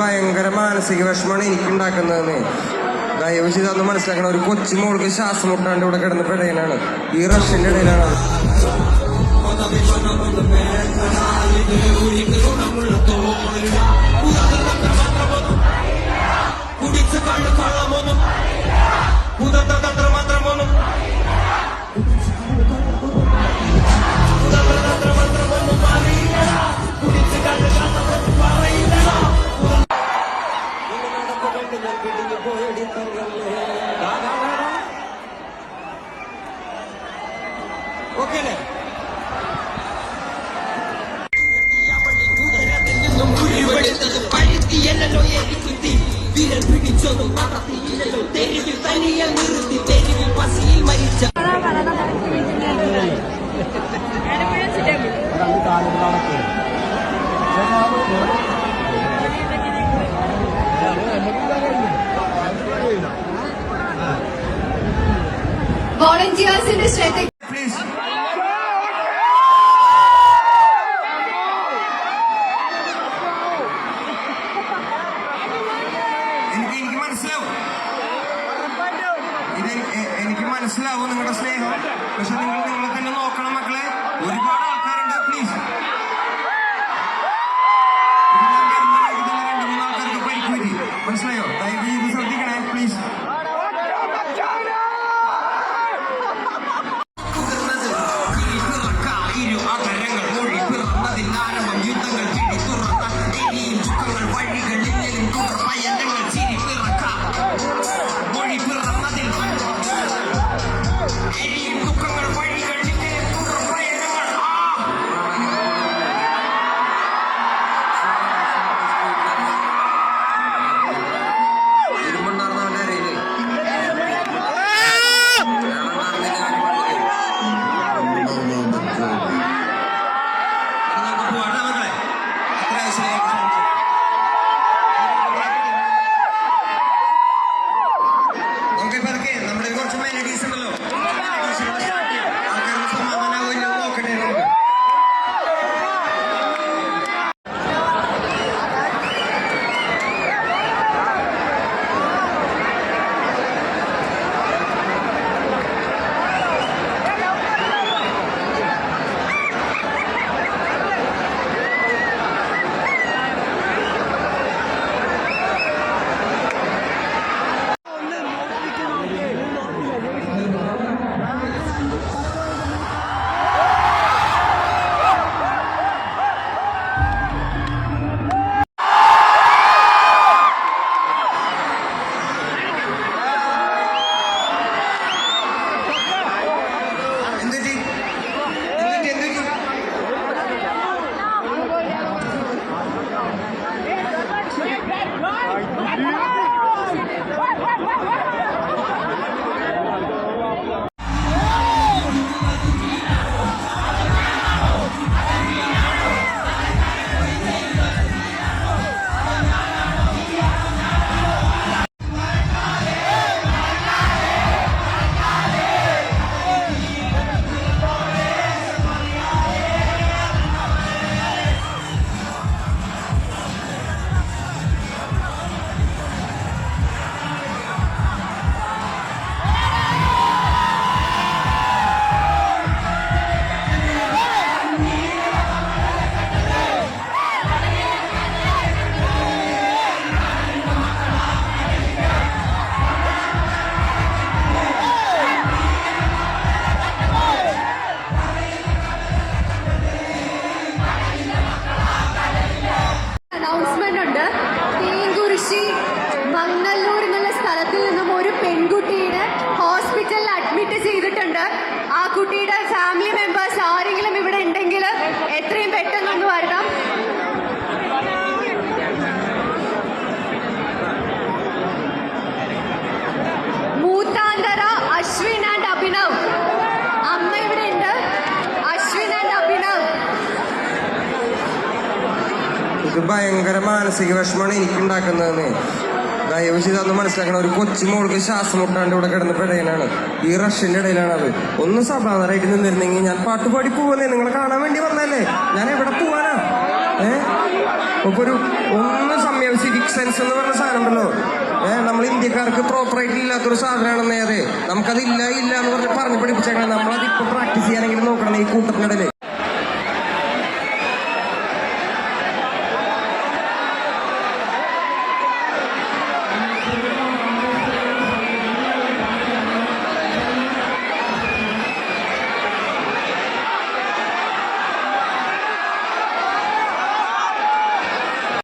ഭയങ്കര മാനസിക വിഷമമാണ് എനിക്ക് ഉണ്ടാക്കുന്നതെന്ന് ദയവ് ചെയ്ത് അന്ന് മനസ്സിലാക്കണം. ഒരു കൊച്ചു മോൾക്ക് ശ്വാസം മുട്ടാണ്ട് ഇവിടെ കിടന്ന് പിടയനാണ് ഈ റഷ്യന്റെ ഇടയിലാണ്. അത്. കുടിച്ച ഓക്കെ അല്ലേ ഉരുവെടുത്തത് പഴുത്തിയല്ലോ എരിക്കുത്തി വിരൽ പിടിച്ചതും മറത്തിയില്ലല്ലോ തെരുവിൽ തനിയെ നിർത്തി തെരുവിൽ പസിയിൽ മരിച്ച വോളണ്ടിയേഴ്സിന്റെ ശ്രദ്ധ പ്ലീസ് എനിക്ക് എനിക്ക് മനസ്സിലാവും ഇത് എ- എനിക്ക് മനസ്സിലാവും നിങ്ങളുടെ സ്നേഹം പക്ഷെ നിങ്ങൾ സ്ഥലത്തിൽ നിന്നും ഒരു പെൺകുട്ടിയുടെ ഹോസ്പിറ്റലിൽ അഡ്മിറ്റ് ചെയ്തിട്ടുണ്ട്. ആ കുട്ടിയുടെ ഫാമിലി മെമ്പേഴ്സ് ആരെങ്കിലും ഇവിടെ ഉണ്ടെങ്കിൽ എത്രയും പെട്ടെന്നൊന്ന് വരണം. മൂത്താന്തര അശ്വിൻ ആൻഡ് അഭിനവ്. അമ്മ ഇവിടെ ഉണ്ട്. അശ്വിൻ ആൻഡ് അഭിനവ്. ഇത് ഭയങ്കര മാനസിക വിഷമമാണ് എനിക്ക് ഉണ്ടാക്കുന്നതെന്ന് ദയവ് ചെയ്ത് അന്ന് മനസ്സിലാക്കണം. ഒരു കൊച്ചു മോൾക്ക് ശ്വാസം മുട്ടാണ്ട് ഇവിടെ കിടന്ന് പിടയനാണ് ഈ റഷ്യന്റെ ഇടയിലാണ് അത്. ഒന്ന് സഭാനറായിട്ട് നിന്നിരുന്നെങ്കിൽ ഞാൻ പാട്ടുപാടി പോവല്ലേ നിങ്ങളെ കാണാൻ വേണ്ടി വന്നല്ലേ ഞാൻ എവിടെ പോവാനാ? ഏഹ് ഇപ്പൊ ഒരു ഒന്ന് സമയം സിവിക് സെൻസ് എന്ന് പറഞ്ഞ സാധനം ഉണ്ടല്ലോ. ഏഹ് നമ്മൾ ഇന്ത്യക്കാർക്ക് പ്രോപ്പറായിട്ട് ഇല്ലാത്തൊരു സാധനമാണെന്നേ അതെ. നമുക്കത് ഇല്ല ഇല്ല എന്ന് പറഞ്ഞ് പറഞ്ഞ് പഠിപ്പിച്ചേക്കണം. നമ്മളത് ഇപ്പൊ പ്രാക്ടീസ് ചെയ്യാനെങ്കിലും നോക്കണം ഈ കൂട്ടത്തിനിടയിൽ.